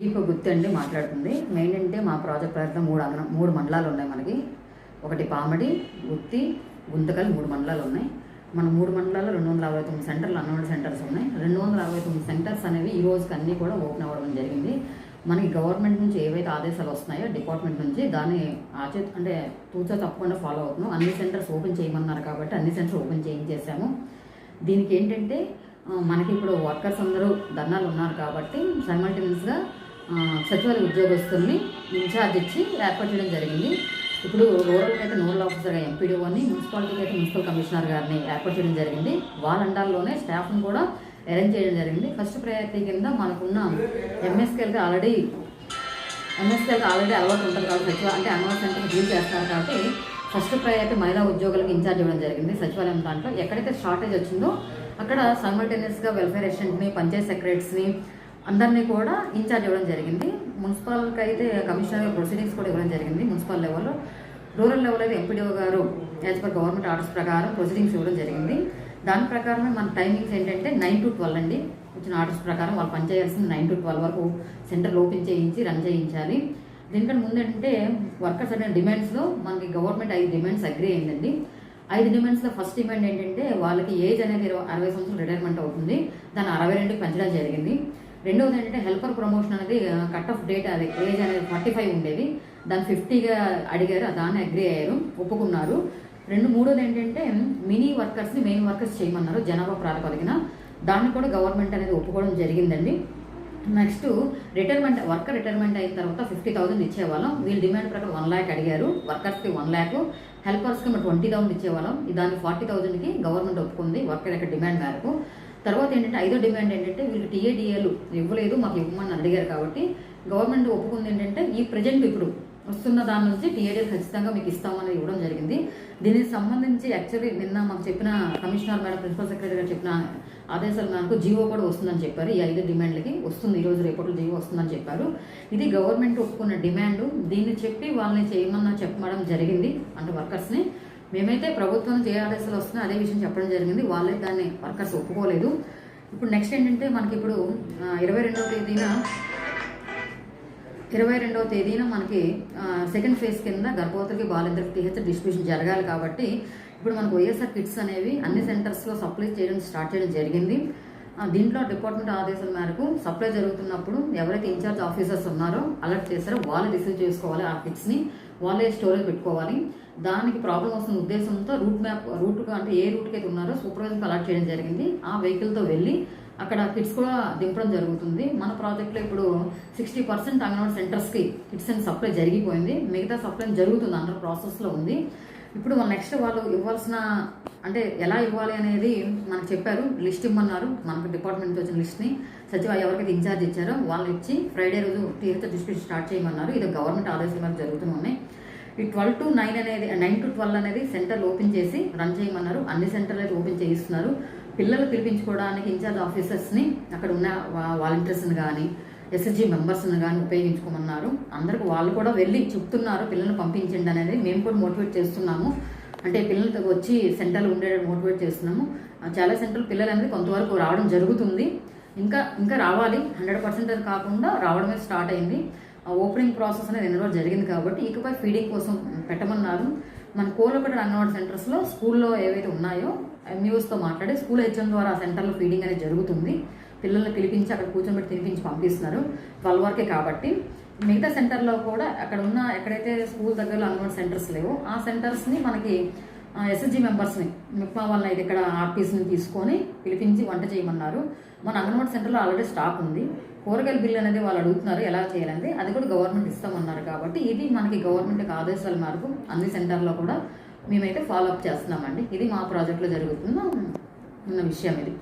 దీప గుత్తి అండి మాట్లాడుతుంది. మెయిన్ అంటే మా ప్రాజెక్ట్ ప్రకారం మూడు అంగన మూడు మండలాలు ఉన్నాయి మనకి. ఒకటి పామడి గుత్తి గుంతకల్ మూడు మండలాలు ఉన్నాయి. మన మూడు మండలాల్లో రెండు వందల అరవై తొమ్మిది సెంటర్లు అన్నవాడి సెంటర్స్ ఉన్నాయి. రెండు వందల అరవై తొమ్మిది సెంటర్స్ అనేవి ఈ రోజుకి అన్నీ కూడా ఓపెన్ అవ్వడం జరిగింది. మనకి గవర్నమెంట్ నుంచి ఏవైతే ఆదేశాలు వస్తున్నాయో డిపార్ట్మెంట్ నుంచి దాన్ని ఆచే అంటే తూచా తప్పకుండా ఫాలో అవుతున్నాం. అన్ని సెంటర్స్ ఓపెన్ చేయమన్నారు కాబట్టి అన్ని సెంటర్స్ ఓపెన్ చేయించేసాము దీనికి ఏంటంటే మనకి ఇప్పుడు వర్కర్స్ అందరూ ధర్నాలు ఉన్నారు కాబట్టి సైమల్టేనియస్గా సచివాలయ ఉద్యోగస్తుల్ని ఇన్ఛార్జ్ ఇచ్చి ఏర్పాటు చేయడం జరిగింది. ఇప్పుడు రూరల్కి అయితే నోడల్ ఆఫీసర్గా ఎంపీడీఓని మున్సిపాలిటీకి అయితే మున్సిపల్ కమిషనర్ గారిని ఏర్పాటు చేయడం జరిగింది. వాలంటాల్లోనే స్టాఫ్ను స్టాఫ్ని కూడా అరేంజ్ చేయడం జరిగింది. ఫస్ట్ ప్రయారిటీ కింద మనకున్న ఎంఎస్కేల్కి ఆల్రెడీ ఎంఎస్కేల్కి ఆల్రెడీ అలవాటు ఉంటుంది కాబట్టి సచివ అంటే అన్వర్ సెంటర్ డీల్ చేస్తారు కాబట్టి ఫస్ట్ ప్రయారిటీ మహిళా ఉద్యోగులకు ఇన్ఛార్జ్ ఇవ్వడం జరిగింది సచివాలయం దాంట్లో. ఎక్కడైతే షార్టేజ్ వచ్చిందో అక్కడ సైమల్టేనియస్గా వెల్ఫేర్ అసిస్టెంట్ని పంచాయత్ సెక్రటరీస్ని అందరినీ కూడా ఇన్ఛార్జ్ ఇవ్వడం జరిగింది. మున్సిపల్కి అయితే కమిషనర్ ప్రొసీడింగ్స్ కూడా ఇవ్వడం జరిగింది మున్సిపల్ లెవెల్లో. రూరల్ లెవెల్ అయితే ఎంపీడీఓ గారు యాజ్ పర్ గవర్నమెంట్ ఆర్డర్స్ ప్రకారం ప్రొసీడింగ్స్ ఇవ్వడం జరిగింది. దాని ప్రకారమే మన టైమింగ్స్ ఏంటంటే నైన్ టు ట్వెల్వ్ అండి. వచ్చిన ఆర్డర్స్ ప్రకారం వాళ్ళు పనిచేయాల్సింది నైన్ టు ట్వెల్వ్ వరకు సెంటర్ ఓపెన్ చేయించి రన్ చేయించాలి. దీనికంటే ముందు ఏంటంటే వర్కర్స్ అనే డిమాండ్స్లో మనకి గవర్నమెంట్ ఐదు డిమాండ్స్ అగ్రి అయిందండి. ఐదు డిమాండ్స్లో ఫస్ట్ డిమాండ్ ఏంటంటే వాళ్ళకి ఏజ్ అనేది ఇరవై అరవై సంవత్సరాలు రిటైర్మెంట్ అవుతుంది. దాన్ని అరవై రెండుకి పెంచడం జరిగింది. రెండవది ఏంటంటే హెల్పర్ ప్రమోషన్ అనేది కట్ ఆఫ్ డేట్ అది ఏజ్ అనేది ఫార్టీ ఫైవ్ ఉండేది. దాన్ని ఫిఫ్టీగా అడిగారు దాన్ని అగ్రి అయ్యారు ఒప్పుకున్నారు. రెండు మూడోది ఏంటంటే మినీ వర్కర్స్ని మెయిన్ వర్కర్స్ చేయమన్నారు జనాభా ప్రాతిపదికన దాన్ని కూడా గవర్నమెంట్ అనేది ఒప్పుకోవడం జరిగిందండి. నెక్స్ట్ రిటైర్మెంట్ వర్కర్ రిటైర్మెంట్ అయిన తర్వాత ఫిఫ్టీ థౌసండ్ ఇచ్చేవాళ్ళం. వీళ్ళు డిమాండ్ ప్రకారం వన్ ల్యాక్ అడిగారు. వర్కర్స్కి వన్ ల్యాక్ హెల్పర్స్కి మరి ట్వంటీ థౌసండ్ ఇచ్చేవాళ్ళం. దాన్ని ఫార్టీ థౌసండ్కి గవర్నమెంట్ ఒప్పుకుంది వర్కర్ యొక్క డిమాండ్ మేరకు. తర్వాత ఏంటంటే ఐదో డిమాండ్ ఏంటంటే వీళ్ళు టీఏడిఏలు ఇవ్వలేదు మాకు ఇవ్వమని అడిగారు కాబట్టి గవర్నమెంట్ ఒప్పుకుంది ఏంటంటే ఈ ప్రజెంట్ ఇప్పుడు వస్తున్న దాని నుంచి టీఏడీఎల్ ఖచ్చితంగా మీకు ఇస్తామని ఇవ్వడం జరిగింది. దీనికి సంబంధించి యాక్చువల్లీ నిన్న మాకు చెప్పిన కమిషనర్ మేడం ప్రిన్సిపల్ సెక్రటరీ గారు చెప్పిన ఆదేశాల మేరకు జీవో కూడా వస్తుందని చెప్పారు. ఈ ఐదు డిమాండ్లకి వస్తుంది ఈరోజు రేపట్లో జీవో వస్తుందని చెప్పారు. ఇది గవర్నమెంట్ ఒప్పుకున్న డిమాండ్. దీన్ని చెప్పి వాళ్ళని చేయమన్నా చెప్పడం జరిగింది అంటే వర్కర్స్ని. మేమైతే ప్రభుత్వం నుంచి ఏ అదే విషయం చెప్పడం జరిగింది. వాళ్ళే దాన్ని వర్కర్స్ ఒప్పుకోలేదు. ఇప్పుడు నెక్స్ట్ ఏంటంటే మనకి ఇప్పుడు ఇరవై రెండవ తేదీన ఇరవై రెండవ తేదీన మనకి సెకండ్ ఫేజ్ కింద గర్భవతులకి బాలింతలకి టీహెచ్ డిస్ట్రిబ్యూషన్ జరగాలి కాబట్టి ఇప్పుడు మనకు వైఎస్ఆర్ కిట్స్ అనేవి అన్ని సెంటర్స్లో సప్లై చేయడం స్టార్ట్ చేయడం జరిగింది. దీంట్లో డిపార్ట్మెంట్ ఆదేశాల మేరకు సప్లై జరుగుతున్నప్పుడు ఎవరైతే ఇన్ఛార్జ్ ఆఫీసర్స్ ఉన్నారో అలర్ట్ చేస్తారో వాళ్ళు రిసీవ్ చేసుకోవాలి ఆ కిట్స్ని వాళ్ళే స్టోరేజ్ పెట్టుకోవాలి. దానికి ప్రాబ్లం వస్తున్న ఉద్దేశంతో రూట్ మ్యాప్ రూట్ అంటే ఏ రూట్కి అయితే ఉన్నారో సూపర్వైజర్కి అలర్ట్ చేయడం జరిగింది. ఆ వెహికల్తో వెళ్ళి అక్కడ కిట్స్ కూడా దింపడం జరుగుతుంది. మన ప్రాజెక్ట్లో ఇప్పుడు సిక్స్టీ పర్సెంట్ అంగన్వాడీ సెంటర్స్కి కిట్స్ అండ్ సప్లై జరిగిపోయింది. మిగతా సప్లై జరుగుతుంది. అండర్ ప్రాసెస్లో ఉంది. ఇప్పుడు నెక్స్ట్ వాళ్ళు ఇవ్వాల్సిన అంటే ఎలా ఇవ్వాలి అనేది మనకు చెప్పారు లిస్ట్ ఇమ్మన్నారు. మనకు డిపార్ట్మెంట్ నుంచి వచ్చిన లిస్ట్ని సచివ ఎవరికైతే ఇన్ఛార్జ్ ఇచ్చారో వాళ్ళు ఇచ్చి ఫ్రైడే రోజు టీచర్ డిస్ట్రిబ్యూషన్ స్టార్ట్ చేయమన్నారు. ఇది గవర్నమెంట్ ఆదేశాల మేరకు జరుగుతున్నాయి ఈ ట్వెల్వ్ టు నైన్ అనేది నైన్ టు ట్వెల్వ్ అనేది సెంటర్లు ఓపెన్ చేసి రన్ చేయమన్నారు. అన్ని సెంటర్లు అయితే ఓపెన్ చేయిస్తున్నారు. పిల్లలు పిలిపించుకోవడానికి ఇన్ఛార్జ్ ఆఫీసర్స్ని అక్కడ ఉన్న వాలంటీర్స్ని కానీ ఎస్ఎస్జి మెంబర్స్ని కానీ ఉపయోగించుకోమన్నారు. అందరికి వాళ్ళు కూడా వెళ్ళి చెప్తున్నారు పిల్లల్ని పంపించండి అనేది మేము కూడా మోటివేట్ చేస్తున్నాము. అంటే పిల్లలతో వచ్చి సెంటర్లు ఉండేటట్టు మోటివేట్ చేస్తున్నాము. చాలా సెంటర్లు పిల్లలు అనేది కొంతవరకు రావడం జరుగుతుంది. ఇంకా ఇంకా రావాలి. హండ్రెడ్ పర్సెంట్ కాకుండా రావడమే స్టార్ట్ అయింది. ఆ ఓపెనింగ్ ప్రాసెస్ అనేది ఎన్ని రోజులు జరిగింది కాబట్టి ఇకపై ఫీడింగ్ కోసం పెట్టమన్నారు. మన కోలపేట అంగన్వాడీ సెంటర్స్లో స్కూల్లో ఏవైతే ఉన్నాయో ఎంయూస్తో మాట్లాడి స్కూల్ హెచ్ఎం ద్వారా ఆ సెంటర్లో ఫీడింగ్ అనేది జరుగుతుంది. పిల్లల్ని పిలిపించి అక్కడ కూర్చోబెట్టి తినిపించి పంపిస్తున్నారు. ట్వెల్వ్ వరకే కాబట్టి. మిగతా సెంటర్లో కూడా అక్కడ ఉన్న ఎక్కడైతే స్కూల్ దగ్గరలో అంగన్వాడీ సెంటర్స్ లేవో ఆ సెంటర్స్ని మనకి ఎస్ఎస్జి మెంబర్స్ని మిగతా వాళ్ళని అయితే ఇక్కడ ఆర్పీస్ని తీసుకొని పిలిపించి వంట చేయమన్నారు. మన అంగన్వాడీ సెంటర్లో ఆల్రెడీ స్టాక్ ఉంది. కూరగాయల బిల్లు అనేది వాళ్ళు అడుగుతున్నారు ఎలా చేయాలంటే అది కూడా గవర్నమెంట్ ఇస్తామన్నారు కాబట్టి ఇది మనకి గవర్నమెంట్ ఆదేశాల మేరకు అన్ని సెంటర్లో కూడా మేమైతే ఫాలో అప్ చేస్తున్నామండి. ఇది మా ప్రాజెక్ట్లో జరుగుతున్న ఉన్న విషయం ఇది.